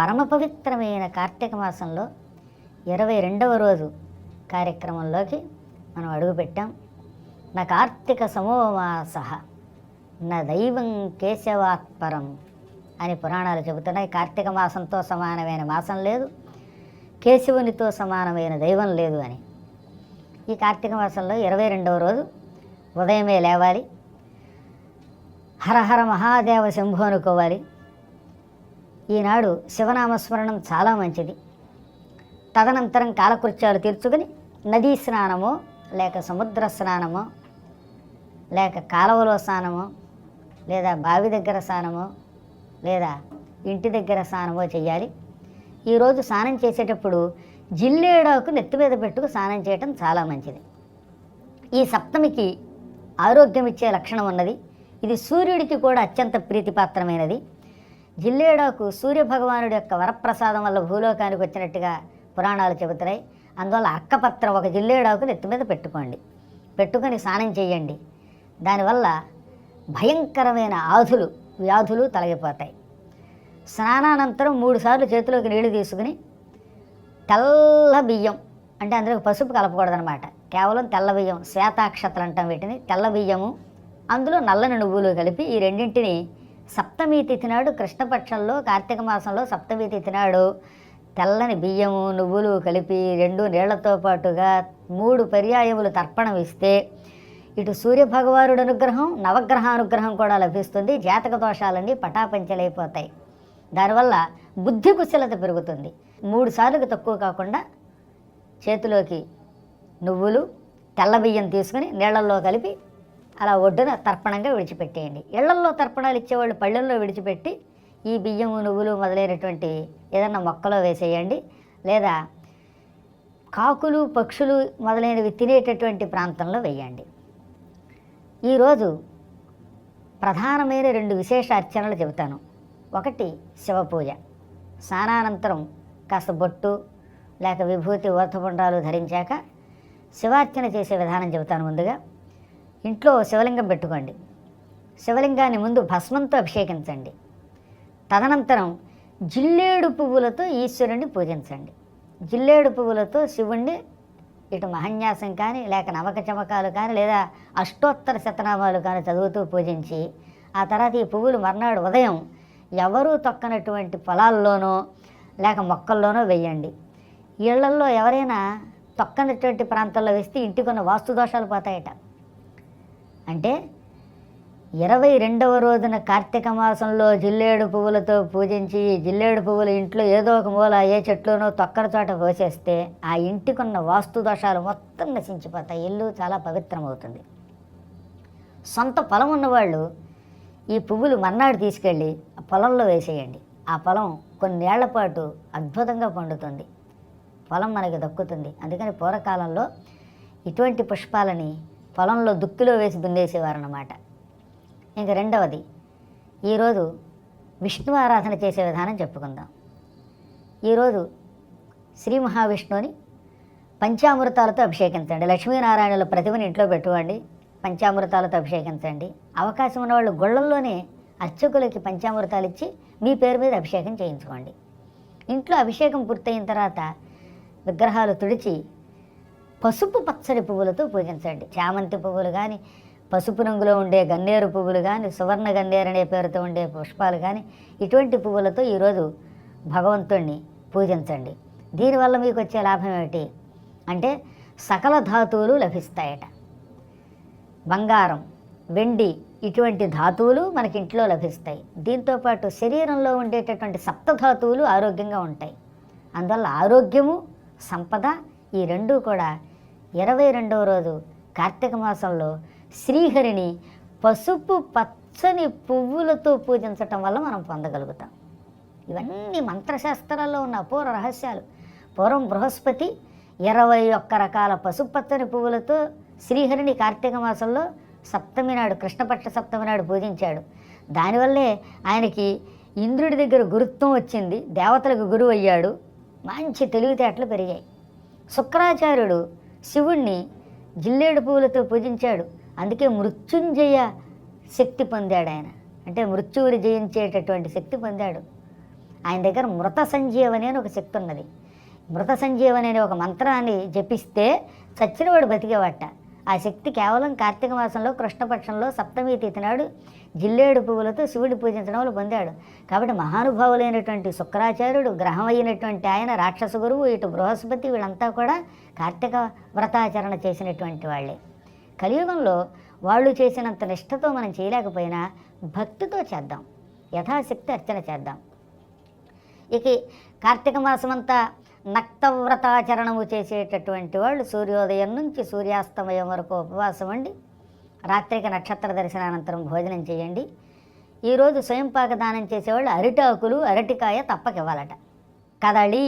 పరమ పవిత్రమైన కార్తీక మాసంలో ఇరవై రెండవ రోజు కార్యక్రమంలోకి మనం అడుగుపెట్టాం. నా కార్తీక సమోమాస నా దైవం కేశవాత్పరం అని పురాణాలు చెబుతున్నాయి. కార్తీక మాసంతో సమానమైన మాసం లేదు కేశవునితో సమానమైన దైవం లేదు అని. ఈ కార్తీక మాసంలో ఇరవై రెండవ రోజు ఉదయమే లేవాలి హరహర మహాదేవ శంభు అనుకోవాలి ఈనాడు శివనామస్మరణం చాలా మంచిది. తదనంతరం కాలకృత్యాలు తీర్చుకుని నదీ స్నానమో లేక సముద్ర స్నానమో లేక కాలువలో స్నానమో లేదా బావి దగ్గర స్నానమో లేదా ఇంటి దగ్గర స్నానమో చేయాలి ఈరోజు స్నానం చేసేటప్పుడు జిల్లేడాకు నెత్తి మీద పెట్టుకు స్నానం చేయటం చాలా మంచిది. ఈ సప్తమికి ఆరోగ్యం ఇచ్చే లక్షణం ఉన్నది. ఇది సూర్యుడికి కూడా అత్యంత ప్రీతిపాత్రమైనది. జిల్లేడాకు సూర్యభగవానుడి యొక్క వరప్రసాదం వల్ల భూలోకానికి వచ్చినట్టుగా పురాణాలు చెబుతున్నాయి. అందువల్ల అక్కపత్రం ఒక జిల్లేడాకు నెత్తి మీద పెట్టుకోండి. పెట్టుకొని స్నానం చేయండి. దానివల్ల భయంకరమైన ఆధులు వ్యాధులు తొలగిపోతాయి. స్నానానంతరం మూడుసార్లు చేతిలోకి నీళ్ళు తీసుకుని తెల్ల బియ్యం అంటే అందులో పసుపు కలపకూడదనమాట కేవలం తెల్ల బియ్యం శ్వేతాక్షతలు అంటాం వీటిని. తెల్ల బియ్యము అందులో నల్లని నువ్వులు కలిపి ఈ రెండింటిని సప్తమి తిథి నాడు కృష్ణపక్షంలో కార్తీక మాసంలో సప్తమి తిథి నాడు తెల్లని బియ్యము నువ్వులు కలిపి రెండు నీళ్ళతో పాటుగా మూడు పర్యాయములు తర్పణం ఇస్తే ఇటు సూర్యభగవానుడు అనుగ్రహం నవగ్రహ అనుగ్రహం కూడా లభిస్తుంది. జాతక దోషాలన్నీ పటాపంచలైపోతాయి. దానివల్ల బుద్ధి కుశలత పెరుగుతుంది. మూడు సార్లకు తక్కువ కాకుండా చేతిలోకి నువ్వులు తెల్ల బియ్యం తీసుకుని నీళ్ళల్లో కలిపి అలా ఒడ్డున తర్పణంగా విడిచిపెట్టేయండి. ఇళ్ళల్లో తర్పణాలు ఇచ్చేవాళ్ళు పళ్ళల్లో విడిచిపెట్టి ఈ బియ్యము నువ్వులు మొదలైనటువంటి ఏదన్నా మొక్కలో వేసేయండి. లేదా కాకులు పక్షులు మొదలైనవి తినేటటువంటి ప్రాంతంలో వేయండి. ఈరోజు ప్రధానమైన రెండు విశేష అర్చనలు చెబుతాను. ఒకటి శివపూజ. స్నానానంతరం కాస్త బొట్టు లేక విభూతి ఊర్ధపుండ్రాలు ధరించాక శివార్చన చేసే విధానం చెబుతాను ముందుగా. ఇంట్లో శివలింగం పెట్టుకోండి. శివలింగాన్ని ముందు భస్మంతో అభిషేకించండి. తదనంతరం జిల్లేడు పువ్వులతో ఈశ్వరుణ్ణి పూజించండి. జిల్లేడు పువ్వులతో శివుణ్ణి ఇటు మహన్యాసం కానీ లేక నవక చమకాలు కానీ లేదా అష్టోత్తర శతనామాలు కానీ చదువుతూ పూజించి ఆ తర్వాత ఈ పువ్వులు మర్నాడు ఉదయం ఎవరూ తొక్కనటువంటి పొలాల్లోనో లేక మొక్కల్లోనో వేయండి. ఇళ్ళల్లో ఎవరైనా తొక్కనటువంటి ప్రాంతాల్లో వేస్తే ఇంటికున్న వాస్తు దోషాలు పోతాయట. అంటే ఇరవై రెండవ రోజున కార్తీక మాసంలో జిల్లేడు పువ్వులతో పూజించి జిల్లేడు పువ్వులు ఇంట్లో ఏదో ఒక మూల ఏ చెట్లోనో తొక్కర చోట పోసేస్తే ఆ ఇంటికున్న వాస్తు దోషాలు మొత్తం నశించిపోతాయి. ఇల్లు చాలా పవిత్రమవుతుంది. సొంత పొలం ఉన్నవాళ్ళు ఈ పువ్వులు మర్నాడు తీసుకెళ్ళి ఆ పొలంలో వేసేయండి. ఆ పొలం కొన్నేళ్ళ పాటు అద్భుతంగా పండుతుంది. పొలం మనకి దక్కుతుంది. అందుకని పూర్వకాలంలో ఇటువంటి పుష్పాలని పొలంలో దుక్కిలో వేసి దున్నేసేవారు అన్నమాట ఇంక రెండవది ఈరోజు విష్ణు ఆరాధన చేసే విధానం చెప్పుకుందాం. ఈరోజు శ్రీ మహావిష్ణువుని పంచామృతాలతో అభిషేకించండి. లక్ష్మీనారాయణుల ప్రతిమని ఇంట్లో పెట్టుకోండి పంచామృతాలతో అభిషేకించండి. అవకాశం ఉన్నవాళ్ళు గుళ్ళల్లోనే అర్చకులకి పంచామృతాలు ఇచ్చి మీ పేరు మీద అభిషేకం చేయించుకోండి. ఇంట్లో అభిషేకం పూర్తయిన తర్వాత విగ్రహాలు తుడిచి పసుపు పచ్చడి పువ్వులతో పూజించండి. చామంతి పువ్వులు కానీ పసుపు రంగులో ఉండే గన్నేరు పువ్వులు కానీ సువర్ణ గన్నేరు అనే పేరుతో ఉండే పుష్పాలు కానీ ఇటువంటి పువ్వులతో ఈరోజు భగవంతుణ్ణి పూజించండి. దీనివల్ల మీకు వచ్చే లాభం ఏమిటి? అంటే సకల ధాతువులు లభిస్తాయట. బంగారం వెండి ఇటువంటి ధాతువులు మనకి ఇంట్లో లభిస్తాయి. దీంతోపాటు శరీరంలో ఉండేటటువంటి సప్తధాతువులు ఆరోగ్యంగా ఉంటాయి. అందువల్ల ఆరోగ్యము సంపద ఈ రెండూ కూడా ఇరవై రెండవ రోజు కార్తీక మాసంలో శ్రీహరిని పసుపు పచ్చని పువ్వులతో పూజించటం వల్ల మనం పొందగలుగుతాం. ఇవన్నీ మంత్రశాస్త్రాల్లో ఉన్న అపూర్వ రహస్యాలు. పూర్వం బృహస్పతి ఇరవై ఒక్క రకాల పసుపు పచ్చని పువ్వులతో శ్రీహరిని కార్తీక మాసంలో సప్తమి నాడు కృష్ణపక్ష సప్తమి నాడు పూజించాడు. దానివల్లే ఆయనకి ఇంద్రుడి దగ్గర గురుత్వం వచ్చింది దేవతలకు గురువు అయ్యాడు మంచి తెలివితేటలు పెరిగాయి. శుక్రాచార్యుడు శివుణ్ణి జిల్లేడు పువ్వులతో పూజించాడు. అందుకే మృత్యుంజయ శక్తి పొందాడు ఆయన. అంటే మృత్యువుని జయించేటటువంటి శక్తి పొందాడు. ఆయన దగ్గర మృత సంజీవని అని ఒక శక్తి ఉన్నది మృత సంజీవని అనే ఒక మంత్రాన్ని జపిస్తే చచ్చినవాడు బతికేవాట. ఆ శక్తి కేవలం కార్తీక మాసంలో కృష్ణపక్షంలో సప్తమి తిథి నాడు జిల్లేడు పువ్వులతో శివుడు పూజించడం వల్ల పొందాడు. కాబట్టి మహానుభావులైనటువంటి శుక్రాచార్యుడు గ్రహం అయినటువంటి ఆయన రాక్షస గురువు ఇటు బృహస్పతి వీళ్ళంతా కూడా కార్తీక వ్రతాచరణ చేసినటువంటి వాళ్ళే. కలియుగంలో వాళ్ళు చేసినంత నిష్టతో మనం చేయలేకపోయినా భక్తితో చేద్దాం. యథాశక్తి అర్చన చేద్దాం. ఇక కార్తీక మాసమంతా నక్తవ్రతాచరణము చేసేటటువంటి వాళ్ళు సూర్యోదయం నుంచి సూర్యాస్తమయం వరకు ఉపవాసం ఉండి రాత్రికి నక్షత్ర దర్శనానంతరం భోజనం చేయండి. ఈరోజు స్వయంపాక దానం చేసేవాళ్ళు అరిటాకులు అరటికాయ తప్పకివ్వాలట. కదళి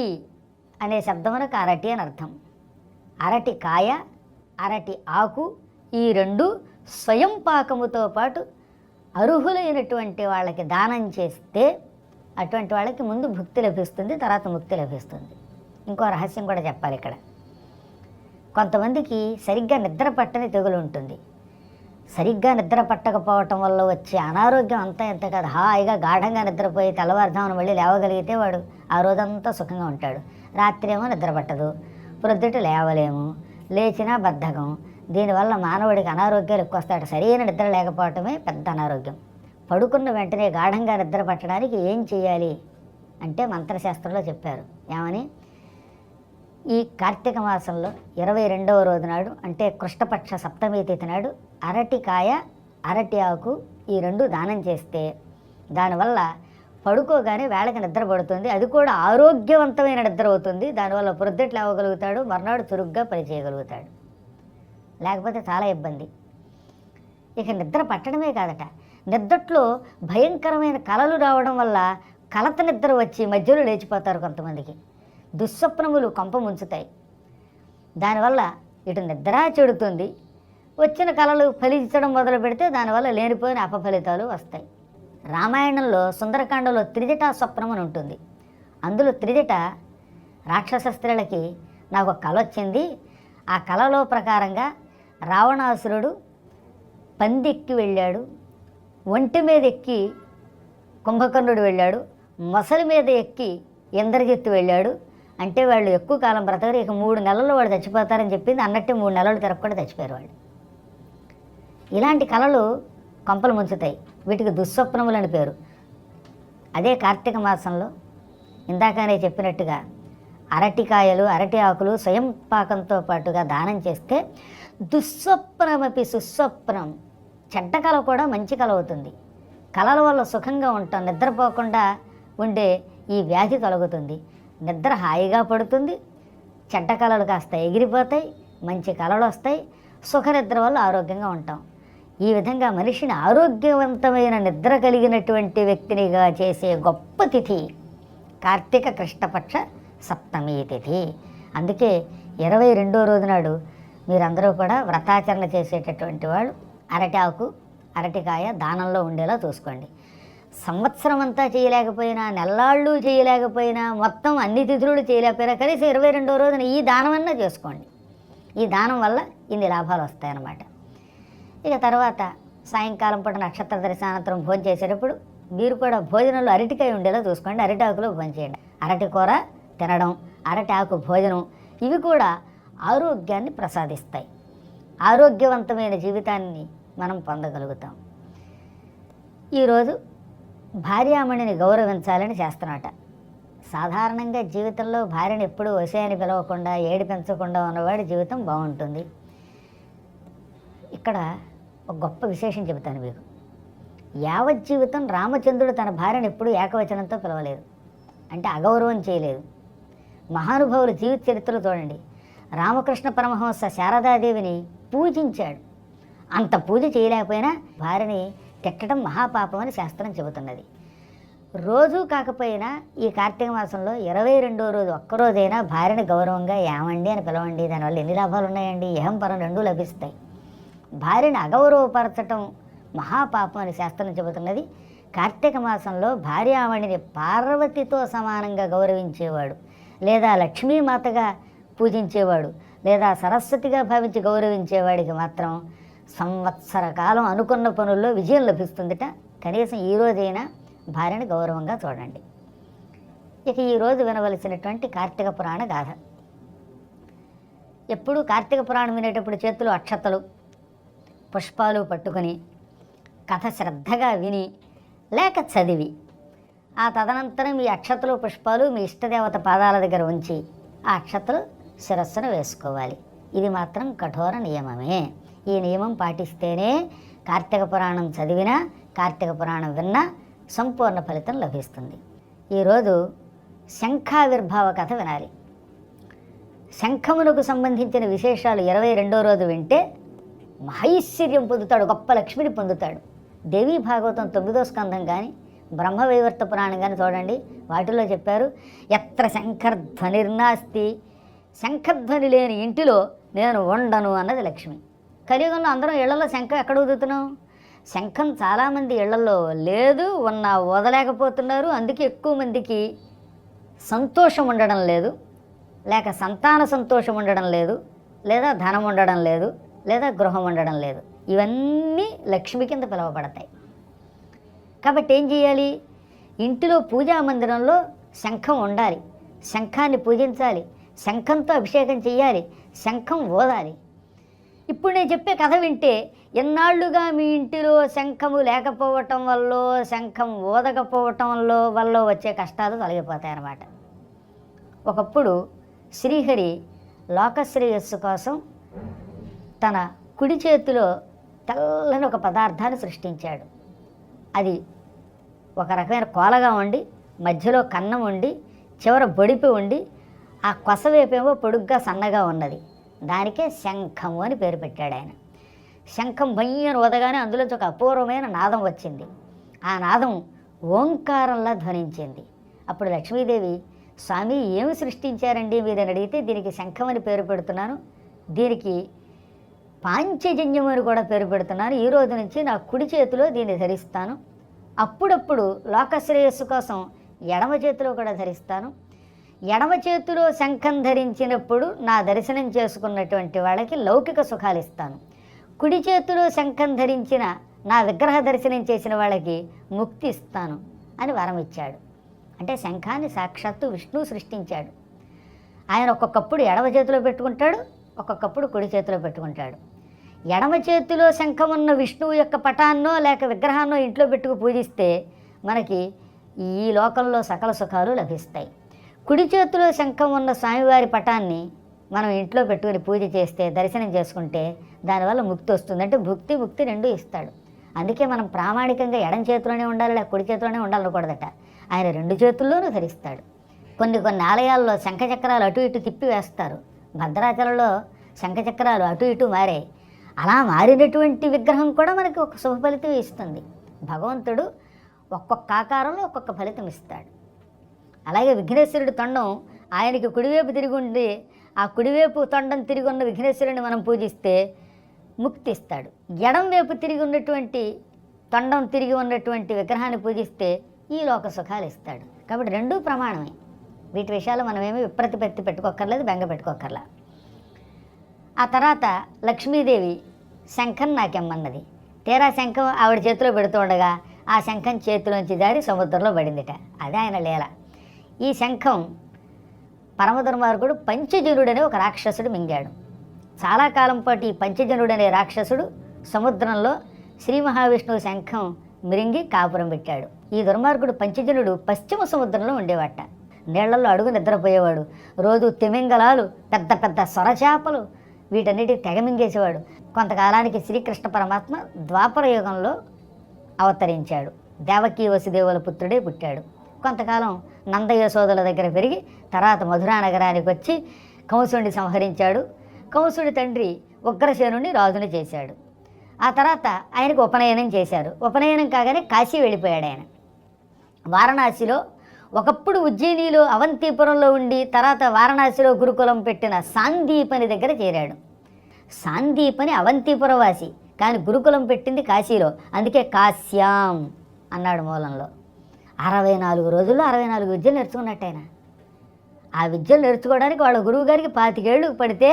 అనే శబ్దమునకు అరటి అని అర్థం. అరటి కాయ అరటి ఆకు ఈ రెండు స్వయం పాకముతో పాటు అర్హులైనటువంటి వాళ్ళకి దానం చేస్తే అటువంటి వాళ్ళకి ముందు భుక్తి లభిస్తుంది తర్వాత ముక్తి లభిస్తుంది. ఇంకో రహస్యం కూడా చెప్పాలి ఇక్కడ. కొంతమందికి సరిగ్గా నిద్ర పట్టని తెగులు ఉంటుంది. సరిగ్గా నిద్ర పట్టకపోవటం వల్ల వచ్చే అనారోగ్యం అంతా ఎంత కాదు. హాయిగా గాఢంగా నిద్రపోయి తెల్లవారుజామున మళ్ళీ లేవగలిగితే వాడు ఆ రోజంతా సుఖంగా ఉంటాడు. రాత్రి ఏమో నిద్ర పట్టదు. ప్రొద్దుట లేవలేము. లేచినా బద్ధకం. దీనివల్ల మానవుడికి అనారోగ్యాలు ఎక్కువ వస్తాడు సరైన నిద్ర లేకపోవటమే పెద్ద అనారోగ్యం. పడుకున్న వెంటనే గాఢంగా నిద్ర పట్టడానికి ఏం చేయాలి? అంటే మంత్రశాస్త్రంలో చెప్పారు. ఏమని? ఈ కార్తీక మాసంలో ఇరవై రెండవ రోజు నాడు అంటే కృష్ణపక్ష సప్తమి తిథి నాడు అరటికాయ అరటి ఆకు ఈ రెండు దానం చేస్తే దానివల్ల పడుకోగానే వేళకి నిద్ర పడుతుంది. అది కూడా ఆరోగ్యవంతమైన నిద్ర అవుతుంది. దానివల్ల ప్రొద్దుట్లు అవ్వగలుగుతాడు మర్నాడు చురుగ్గా పనిచేయగలుగుతాడు లేకపోతే చాలా ఇబ్బంది. ఇక నిద్ర పట్టడమే కాదట. నిద్రట్లో భయంకరమైన కలలు రావడం వల్ల కలత నిద్ర వచ్చి మధ్యలో లేచిపోతారు కొంతమందికి. దుస్వప్నములు కంపముంచుతాయి దానివల్ల ఇటు నిద్ర చెడుతుంది. వచ్చిన కళలు ఫలించడం మొదలు పెడితే దానివల్ల లేనిపోయిన అపఫలితాలు వస్తాయి. రామాయణంలో సుందరకాండలో త్రిజటా స్వప్నం అని ఉంటుంది. అందులో త్రిజట రాక్షస స్త్రీలకి నాకు ఒక కళ వచ్చింది. ఆ కళలో ప్రకారంగా రావణాసురుడు పందెక్కి వెళ్ళాడు. ఒంటి మీద ఎక్కి కుంభకర్ణుడు వెళ్ళాడు. మొసలి మీద ఎక్కి ఇంద్రజిత్తు వెళ్ళాడు. అంటే వాళ్ళు ఎక్కువ కాలం బ్రతకరు ఇక మూడు నెలల్లో వాళ్ళు చచ్చిపోతారని చెప్పింది. అన్నట్టు మూడు నెలలు తిరగకుండా చచ్చిపోయారు వాళ్ళు. ఇలాంటి కళలు కొంపలు ముంచుతాయి. వీటికి దుస్వప్నములు అని పేరు. అదే కార్తీక మాసంలో ఇందాకనే చెప్పినట్టుగా అరటికాయలు అరటి ఆకులు స్వయం పాకంతో పాటుగా దానం చేస్తే దుస్వప్నమపి సుస్వప్నం. చెడ్డ కళ కూడా మంచి కళ అవుతుంది. కళల వల్ల సుఖంగా ఉంటాం నిద్రపోకుండా ఉండే ఈ వ్యాధి తొలగుతుంది. నిద్ర హాయిగా పడుతుంది చెడ్డ కళలు కాస్త ఎగిరిపోతాయి మంచి కళలు వస్తాయి సుఖ నిద్ర వల్ల ఆరోగ్యంగా ఉంటాం. ఈ విధంగా మనిషిని ఆరోగ్యవంతమైన నిద్ర కలిగినటువంటి వ్యక్తినిగా చేసే గొప్ప తిథి కార్తీక కృష్ణపక్ష సప్తమి తిథి. అందుకే ఇరవై రెండో రోజు నాడు మీరందరూ కూడా వ్రతాచరణ చేసేటటువంటి వాళ్ళు అరటి ఆకు అరటికాయ దానంలో ఉండేలా చూసుకోండి. సంవత్సరం అంతా చేయలేకపోయినా నెల్లాళ్ళు చేయలేకపోయినా మొత్తం అన్ని తిథులు చేయలేకపోయినా కనీసం ఇరవై రెండో రోజున ఈ దానమన్నా చేసుకోండి. ఈ దానం వల్ల ఇన్ని లాభాలు వస్తాయన్నమాట. ఇక తర్వాత సాయంకాలం పూట నక్షత్ర దర్శనానంతరం భోజనం చేసేటప్పుడు మీరు కూడా భోజనంలో అరటికాయ ఉండేలా చూసుకోండి అరటి ఆకులో భోజనం చేయండి. అరటి కూర తినడం అరటి ఆకు భోజనం ఇవి కూడా ఆరోగ్యాన్ని ప్రసాదిస్తాయి. ఆరోగ్యవంతమైన జీవితాన్ని మనం పొందగలుగుతాం. ఈరోజు భార్యామణిని గౌరవించాలని చేస్తున్నట. సాధారణంగా జీవితంలో భార్యను ఎప్పుడూ వశయాన్ని పిలవకుండా ఏడిపించకుండా ఉన్నవాడి జీవితం బాగుంటుంది. ఇక్కడ ఒక గొప్ప విశేషం చెబుతాను మీకు. యావత్ జీవితం రామచంద్రుడు తన భార్యను ఎప్పుడూ ఏకవచనంతో పిలవలేదు. అంటే అగౌరవం చేయలేదు. మహానుభావుల జీవిత చరిత్రలు చూడండి. రామకృష్ణ పరమహంస శారదాదేవిని పూజించాడు. అంత పూజ చేయలేకపోయినా భార్యని తిట్టడం మహాపాపం అని శాస్త్రం చెబుతున్నది. రోజు కాకపోయినా ఈ కార్తీక మాసంలో ఇరవై రెండో రోజు ఒక్కరోజైనా భార్యని గౌరవంగా ఏమండి అని పిలవండి. దానివల్ల ఎన్ని లాభాలు ఉన్నాయండి? ఏం పరం రెండూ లభిస్తాయి. భార్యని అగౌరవపరచటం మహాపాపం అని శాస్త్రం చెబుతున్నది. కార్తీక మాసంలో భార్యామణిని పార్వతితో సమానంగా గౌరవించేవాడు లేదా లక్ష్మీమాతగా పూజించేవాడు లేదా సరస్వతిగా భావించి గౌరవించేవాడికి మాత్రం సంవత్సర కాలం అనుకున్న పనుల్లో విజయం లభిస్తుందిట. కనీసం ఈ రోజైనా భార్యని గౌరవంగా చూడండి. ఇక ఈరోజు వినవలసినటువంటి కార్తీక పురాణ గాథ. ఎప్పుడు కార్తీక పురాణం వినేటప్పుడు చేతులు అక్షతలు పుష్పాలు పట్టుకొని కథ శ్రద్ధగా విని లేక చదివి ఆ తదనంతరం ఈ అక్షతలు పుష్పాలు మీ ఇష్టదేవత పాదాల దగ్గర ఉంచి ఆ అక్షతలు శిరస్సును వేసుకోవాలి. ఇది మాత్రం కఠోర నియమమే. ఈ నియమం పాటిస్తేనే కార్తీక పురాణం చదివినా కార్తీక పురాణం విన్నా సంపూర్ణ ఫలితం లభిస్తుంది. ఈరోజు శంఖావిర్భావ కథ వినాలి. శంఖమునకు సంబంధించిన విశేషాలు ఇరవై రెండో రోజు వింటే మహైశ్వర్యం పొందుతాడు గొప్ప లక్ష్మిని పొందుతాడు. దేవీ భాగవతం తొమ్మిదో స్కంధం కానీ బ్రహ్మవైవర్త పురాణం కానీ చూడండి. వాటిలో చెప్పారు ఎత్ర శంఖర్ధ్వనిర్నాస్తి శంఖధ్వని లేని ఇంటిలో నేను ఉండను అన్నది లక్ష్మి. కలియుగంలో అందరం ఇళ్ళలో శంఖం ఎక్కడ ఊదుతున్నాం? శంఖం చాలామంది ఇళ్ళలో లేదు ఉన్న వదలేకపోతున్నారు అందుకే ఎక్కువ మందికి సంతోషం ఉండడం లేదు. లేక సంతాన సంతోషం ఉండడం లేదు. లేదా ధనం ఉండడం లేదు. లేదా గృహం ఉండడం లేదు. ఇవన్నీ లక్ష్మి కింద పిలువబడతాయి. కాబట్టి ఏం చేయాలి? ఇంటిలో పూజా మందిరంలో శంఖం ఉండాలి. శంఖాన్ని పూజించాలి. శంఖంతో అభిషేకం చేయాలి శంఖం ఓదాలి ఇప్పుడు నేను చెప్పే కథ వింటే ఎన్నాళ్ళుగా మీ ఇంటిలో శంఖము లేకపోవటం వల్ల శంఖం ఓదకపోవటం వల్ల వల్ల వచ్చే కష్టాలు తొలగిపోతాయి అన్నమాట ఒకప్పుడు శ్రీహరి లోకశ్రేయస్సు కోసం తన కుడి చేతిలో తెల్లని ఒక పదార్థాన్ని సృష్టించాడు. అది ఒక రకమైన కోలగా ఉండి మధ్యలో కన్నం ఉండి చివర బొడిపి ఉండి ఆ కొసవేపేమో పొడుగ్గా సన్నగా ఉన్నది. దానికే శంఖము అని పేరు పెట్టాడు ఆయన. శంఖం భయ్యను వదగానే అందులోంచి ఒక అపూర్వమైన నాదం వచ్చింది. ఆ నాదం ఓంకారంలా ధ్వనించింది. అప్పుడు లక్ష్మీదేవి స్వామి ఏమి సృష్టించారండి మీరని అడిగితే దీనికి శంఖం అని పేరు పెడుతున్నాను. దీనికి పాంచజన్యం అని కూడా పేరు పెడుతున్నాను. ఈ రోజు నుంచి నా కుడి చేతిలో దీన్ని ధరిస్తాను. అప్పుడప్పుడు లోకశ్రేయస్సు కోసం ఎడమ చేతిలో కూడా ధరిస్తాను. ఎడమ చేతిలో శంఖం ధరించినప్పుడు నా దర్శనం చేసుకున్నటువంటి వాళ్ళకి లౌకిక సుఖాలు ఇస్తాను. కుడి చేతిలో శంఖం ధరించిన నా విగ్రహ దర్శనం చేసిన వాళ్ళకి ముక్తి ఇస్తాను అని వరం ఇచ్చాడు. అంటే శంఖాన్ని సాక్షాత్తు విష్ణువు సృష్టించాడు. ఆయన ఒక్కొక్కప్పుడు ఎడమ చేతిలో పెట్టుకుంటాడు ఒక్కొక్కప్పుడు కుడి చేతిలో పెట్టుకుంటాడు. ఎడమ చేతిలో శంఖం ఉన్న విష్ణువు యొక్క పటాన్నో లేక విగ్రహాన్నో ఇంట్లో పెట్టుకు పూజిస్తే మనకి ఈ లోకంలో సకల సుఖాలు లభిస్తాయి. కుడి చేతిలో శంఖం ఉన్న స్వామివారి పటాన్ని మనం ఇంట్లో పెట్టుకుని పూజ చేస్తే దర్శనం చేసుకుంటే దానివల్ల ముక్తి వస్తుంది. అంటే భుక్తి ముక్తి రెండు ఇస్తాడు. అందుకే మనం ప్రామాణికంగా ఎడం చేతిలోనే ఉండాలి లేక కుడి చేతిలోనే ఉండాలకూడదట ఆయన రెండు చేతుల్లోనూ ధరిస్తాడు. కొన్ని కొన్ని ఆలయాల్లో శంఖచక్రాలు అటు ఇటు తిప్పి వేస్తారు. భద్రాచలంలో శంఖచక్రాలు అటు ఇటు మారాయి అలా మారినటువంటి విగ్రహం కూడా మనకి ఒక శుభ ఫలితం ఇస్తుంది. భగవంతుడు ఒక్కొక్క ఆకారంలో ఒక్కొక్క ఫలితం ఇస్తాడు. అలాగే విఘ్నేశ్వరుడి తొండం ఆయనకి కుడివైపు తిరిగి ఉండి ఆ కుడివైపు తొండం తిరిగి ఉన్న విఘ్నేశ్వరుని మనం పూజిస్తే ముక్తి ఇస్తాడు. ఎడం వైపు తిరిగి ఉన్నటువంటి తొండం తిరిగి ఉన్నటువంటి విగ్రహాన్ని పూజిస్తే ఈ లోక సుఖాలు ఇస్తాడు. కాబట్టి రెండూ ప్రమాణమే. వీటి విషయాలు మనమేమి విప్రతిపత్తి పెట్టుకోకర్లేదు బెంగ పెట్టుకోకర్లా ఆ తర్వాత లక్ష్మీదేవి శంఖం నాకెమ్మన్నది. తీరా శంఖం ఆవిడ చేతిలో పెడుతుండగా ఆ శంఖం చేతిలోంచి దారి సముద్రంలో పడిందిట. అదే ఆయన లీల. ఈ శంఖం పరమదుర్మార్గుడు పంచజనుడనే ఒక రాక్షసుడు మింగాడు. చాలా కాలం పాటు ఈ పంచజనుడనే రాక్షసుడు సముద్రంలో శ్రీ మహావిష్ణువు శంఖం మిరింగి కాపురం పెట్టాడు. ఈ దుర్మార్గుడు పంచజనుడు పశ్చిమ సముద్రంలో ఉండేవాట. నీళ్ళలో అడుగు నిద్రపోయేవాడు. రోజు తిమింగలాలు పెద్ద పెద్ద సొరచేపలు వీటన్నిటి తెగ మింగేసేవాడు. కొంతకాలానికి శ్రీకృష్ణ పరమాత్మ ద్వాపర యుగంలో అవతరించాడు. దేవకీ వసుదేవుల పుత్రుడే పుట్టాడు. కొంతకాలం నందయశోదల దగ్గర పెరిగి తర్వాత మధురా నగరానికి వచ్చి కంసుడిని సంహరించాడు. కంసుడి తండ్రి ఉగ్రసేనుని రాజుని చేశాడు. ఆ తర్వాత ఆయనకు ఉపనయనం చేశారు. ఉపనయనం కాగానే కాశీ వెళ్ళిపోయాడు ఆయన. వారణాసిలో ఒకప్పుడు ఉజ్జయినిలో అవంతిపురంలో ఉండి తర్వాత వారణాసిలో గురుకులం పెట్టిన సాందీపని దగ్గర చేరాడు. సాందీపని అవంతిపురవాసి కానీ గురుకులం పెట్టింది కాశీలో. అందుకే కాశ్యాం అన్నాడు మూలంలో. అరవై నాలుగు రోజుల్లో అరవై నాలుగు విద్యలు నేర్చుకున్నట్టు ఆ విద్యలు నేర్చుకోవడానికి వాళ్ళ గురువు గారికి పాతికేళ్ళు పడితే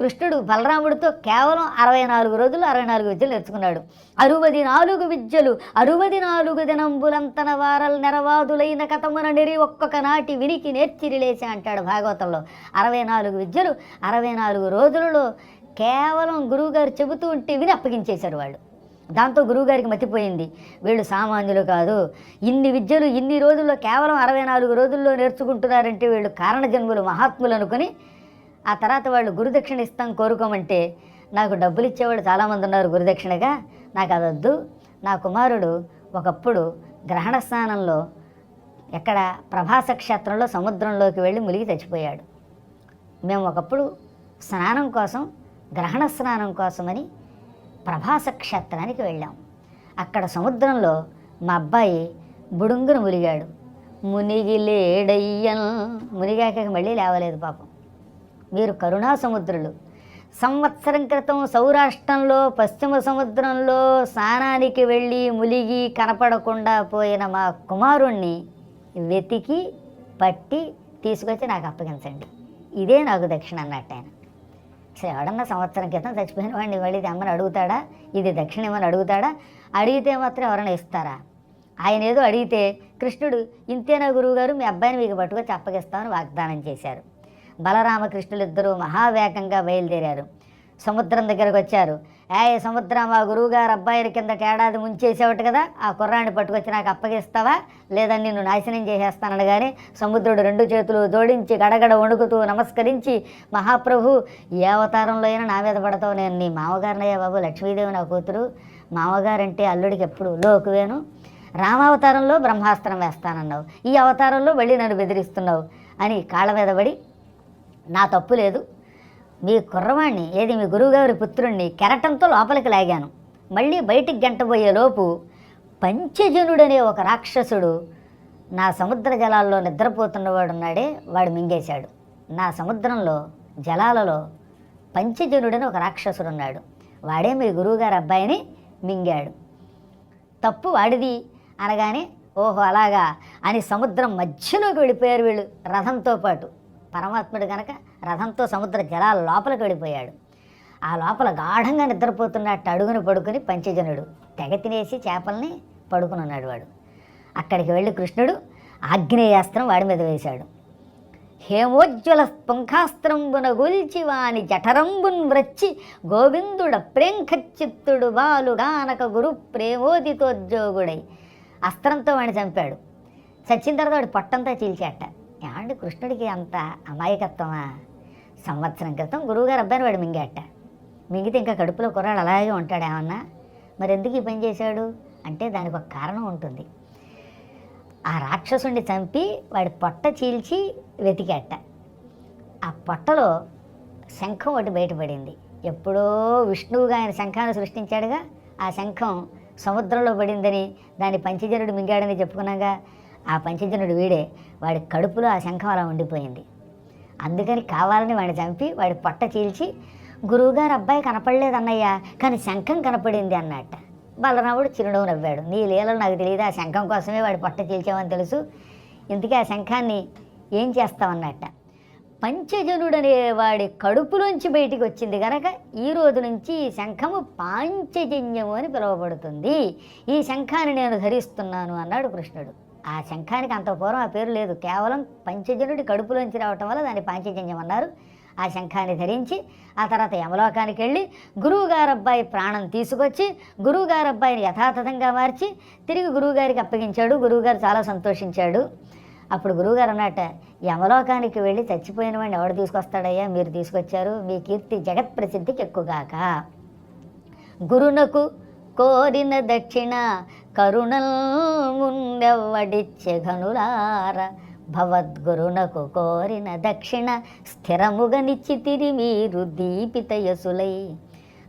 కృష్ణుడు బలరాముడితో కేవలం అరవై నాలుగు రోజులు అరవై నాలుగు విద్యలు నేర్చుకున్నాడు. అరువది నాలుగు విద్యలు అరువది నాలుగు దినంబులంతన వారల్ నెరవాదులైన కథమున నిరి ఒక్కొక్క నాటి వినికి నేర్చిరిలేసి అంటాడు భాగవతంలో. అరవై నాలుగు విద్యలు అరవై నాలుగు రోజులలో కేవలం గురువుగారు చెబుతూ ఉంటే విని అప్పగించేశారు వాళ్ళు. దాంతో గురువుగారికి మతిపోయింది. వీళ్ళు సామాన్యులు కాదు. ఇన్ని విద్యలు ఇన్ని రోజుల్లో కేవలం అరవై నాలుగు రోజుల్లో నేర్చుకుంటున్నారంటే వీళ్ళు కారణజన్ములు మహాత్ములు అనుకుని ఆ తర్వాత వాళ్ళు గురుదక్షిణ ఇస్తాం కోరుకోమంటే నాకు డబ్బులు ఇచ్చేవాళ్ళు చాలామంది ఉన్నారు గురుదక్షిణగా. నాకు అది వద్దు నా కుమారుడు ఒకప్పుడు గ్రహణ స్నానంలో ఎక్కడ ప్రభాస క్షేత్రంలో సముద్రంలోకి వెళ్ళి మునిగి చచ్చిపోయాడు. మేము ఒకప్పుడు స్నానం కోసం గ్రహణ స్నానం కోసమని ప్రభాస క్షేత్రానికి వెళ్ళాం. అక్కడ సముద్రంలో మా అబ్బాయి బుడుంగును మునిగాడు మునిగిలేడయ్యన్. మునిగాక మళ్ళీ లేవలేదు పాపం. మీరు కరుణా సముద్రులు. సంవత్సరం క్రితం సౌరాష్ట్రంలో పశ్చిమ సముద్రంలో స్నానానికి వెళ్ళి ములిగి కనపడకుండా పోయిన మా కుమారుణ్ణి వెతికి పట్టి తీసుకొచ్చి నాకు అప్పగించండి. ఇదే నాకు దక్షిణ అన్నట్టు ఆయన. అసలు సంవత్సరం క్రితం చచ్చిపోయిన వాడిని మళ్ళీ తెమ్మని అడుగుతాడా? ఇది దక్షిణ ఇవ్వని అడుగుతాడా? అడిగితే మాత్రం ఎవరైనా ఇస్తారా? ఆయన ఏదో అడిగితే కృష్ణుడు ఇంతేనా గురువుగారు? మీ అబ్బాయిని మీకు పట్టుకొని చెప్పగిస్తామని వాగ్దానం చేశారు. బలరామకృష్ణులు ఇద్దరూ మహావేగంగా బయలుదేరారు. సముద్రం దగ్గరకు వచ్చారు. ఏ సముద్రం మా గురువుగారు అబ్బాయిల కింద ఏడాది ముంచేసేవాటి కదా ఆ కుర్రాన్ని పట్టుకొచ్చి నాకు అప్పగిస్తావా? లేదా నిన్ను నాశనం చేసేస్తానని కానీ సముద్రుడు రెండు చేతులు జోడించి గడగడ వణుకుతూ నమస్కరించి మహాప్రభు ఏ అవతారంలో అయినా నా మీద పడతావు నేను నీ మామగారినయ్యా బాబు లక్ష్మీదేవి నా కూతురు మామగారంటే అల్లుడికి ఎప్పుడు లోకువేను రామావతారంలో బ్రహ్మాస్త్రం వేస్తానన్నావు ఈ అవతారంలో వెళ్ళి నన్ను బెదిరిస్తున్నావు అని కాళ్ళ మీద పడి నా తప్పు లేదు మీ కుర్రవాణ్ణి ఏది మీ గురువుగారి పుత్రుణ్ణి కెరటంతో లోపలికి లాగాను. మళ్ళీ బయటికి గెంటబోయేలోపు పంచజనుడనే ఒక రాక్షసుడు నా సముద్ర జలాల్లో నిద్రపోతున్నవాడు ఉన్నాడే వాడు మింగేశాడు. నా సముద్రంలో జలాలలో పంచజనుడని ఒక రాక్షసుడు ఉన్నాడు వాడే మీ గురువుగారి అబ్బాయిని మింగాడు. తప్పు వాడిది అనగానే ఓహో అలాగా అని సముద్రం మధ్యలోకి వెళ్ళిపోయారు వీళ్ళు రథంతో పాటు. పరమాత్ముడు కనుక రథంతో సముద్ర జలాల లోపలికి వెళ్ళిపోయాడు. ఆ లోపల గాఢంగా నిద్రపోతున్నట్టు అడుగున పడుకుని పంచజనుడు తెగ తినేసి చేపల్ని పడుకునున్నాడు వాడు. అక్కడికి వెళ్ళి కృష్ణుడు ఆగ్నేయాస్త్రం వాడి మీద వేశాడు. హేమోజ్వల పుంఖాస్త్రంబున గొల్చి వాని జఠరంబున్ వ్రచ్చి గోవిందుడ ప్రేంఖచ్చిత్తుడు బాలుగానక గురు ప్రేమోదితోద్యోగుడై అస్త్రంతో వాడిని చంపాడు. చచ్చిన తర్వాత వాడు పొట్టంతా చీల్చాట ఏమండి కృష్ణుడికి అంత అమాయకత్వమా? సంవత్సరం క్రితం గురువుగారు అబ్బాయిని వాడు మింగాట. మింగితే ఇంకా కడుపులో కుర్రాడు అలాగే ఉంటాడు ఏమన్నా? మరి ఎందుకు ఈ పని చేశాడు? అంటే దానికి ఒక కారణం ఉంటుంది. ఆ రాక్షసుని చంపి వాడి పొట్ట చీల్చి వెతికేట. ఆ పొట్టలో శంఖం ఒకటి బయటపడింది. ఎప్పుడో విష్ణువుగా ఆయన శంఖాన్ని సృష్టించాడుగా. ఆ శంఖం సముద్రంలో పడిందని దాన్ని పంచజనుడు మింగాడని చెప్పుకున్నాగా. ఆ పంచజనుడు వీడే. వాడి కడుపులో ఆ శంఖం అలా ఉండిపోయింది. అందుకని కావాలని వాడిని చంపి వాడి పొట్ట చీల్చి గురువుగారు అబ్బాయి కనపడలేదు అన్నయ్య కానీ శంఖం కనపడింది అన్నట్ట. బలరాముడు చిరునవ్వు నవ్వాడు. నీ లీలలు నాకు తెలియదు ఆ శంఖం కోసమే వాడి పొట్ట చీల్చామని తెలుసు. ఇంతకీ ఆ శంఖాన్ని ఏం చేస్తామన్నట్ట పంచజనుడనే వాడి కడుపులోంచి బయటికి వచ్చింది కనుక ఈ రోజు నుంచి ఈ శంఖము పాంచజన్యము అని పిలువబడుతుంది. ఈ శంఖాన్ని నేను ధరిస్తున్నాను అన్నాడు కృష్ణుడు. ఆ శంఖానికి అంత పూర్వం ఆ పేరు లేదు. కేవలం పంచజనుడి కడుపులోంచి రావటం వల్ల దాన్ని పాంచజన్యం అన్నారు. ఆ శంఖాన్ని ధరించి ఆ తర్వాత యమలోకానికి వెళ్ళి గురువుగారబ్బాయి ప్రాణం తీసుకొచ్చి గురువుగారబ్బాయిని యథాతథంగా మార్చి తిరిగి గురువుగారికి అప్పగించాడు. గురువుగారు చాలా సంతోషించాడు. అప్పుడు గురువుగారు అన్నట యమలోకానికి వెళ్ళి చచ్చిపోయిన వాడిని ఎవడు తీసుకొస్తాడయ్యా? మీరు తీసుకొచ్చారు. మీ కీర్తి జగత్ ప్రసిద్ధికి ఎక్కువగాక. గురునకు కోరిన దక్షిణ కరుణల్ ముందెవ్వడిచ్చెగనులార భవద్గురునకు కోరిన దక్షిణ స్థిరముగనిచ్చి తిరి మీరు దీపిత యసులై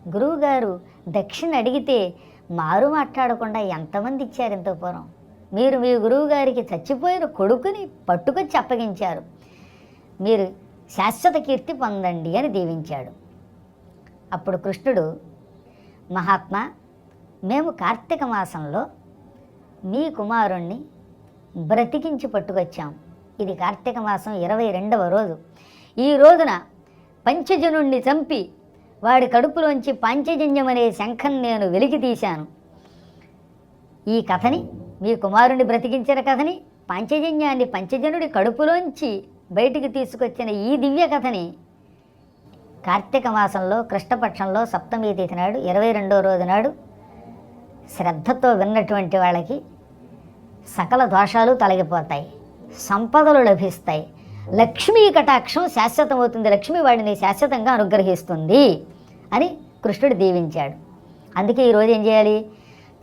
గురువుగారు దక్షిణ అడిగితే మారు మాట్లాడకుండా ఎంతమంది ఇచ్చారు ఇంత పూర్వం? మీరు మీ గురువుగారికి చచ్చిపోయిన కొడుకుని పట్టుకొచ్చి అప్పగించారు. మీరు శాశ్వత కీర్తి పొందండి అని దీవించాడు. అప్పుడు కృష్ణుడు మహాత్మా మేము కార్తీక మాసంలో మీ కుమారుణ్ణి బ్రతికించి పట్టుకొచ్చాం. ఇది కార్తీక మాసం ఇరవై రెండవ రోజు. ఈ రోజున పంచజనుణ్ణి చంపి వాడి కడుపులోంచి పాంచజన్యం అనే శంఖం నేను వెలికి తీశాను. ఈ కథని మీ కుమారుని బ్రతికించిన కథని పంచజన్యాన్ని పంచజనుడి కడుపులోంచి బయటికి తీసుకొచ్చిన ఈ దివ్య కథని కార్తీక మాసంలో కృష్ణపక్షంలో సప్తమి తిథి నాడు ఇరవై రెండో రోజు నాడు శ్రద్ధతో విన్నటువంటి వాళ్ళకి సకల దోషాలు తొలగిపోతాయి సంపదలు లభిస్తాయి. లక్ష్మీ కటాక్షం శాశ్వతమవుతుంది. లక్ష్మి వాడిని శాశ్వతంగా అనుగ్రహిస్తుంది అని కృష్ణుడు దీవించాడు. అందుకే ఈరోజు ఏం చేయాలి?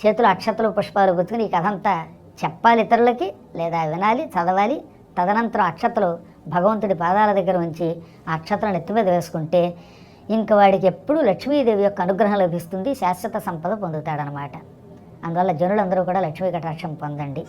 చేతులు అక్షతలు పుష్పాలు గుర్తుకుని ఈ కథ అంతా చెప్పాలి ఇతరులకి లేదా వినాలి చదవాలి. తదనంతరం అక్షతలు భగవంతుడి పాదాల దగ్గర ఉంచి ఆ అక్షతలను ఎత్తి మీద వేసుకుంటే ఇంక వాడికి ఎప్పుడూ లక్ష్మీదేవి యొక్క అనుగ్రహం లభిస్తుంది శాశ్వత సంపద పొందుతాడనమాట. అందువల్ల జనులందరూ కూడా లక్ష్మీ కటాక్షం పొందండి.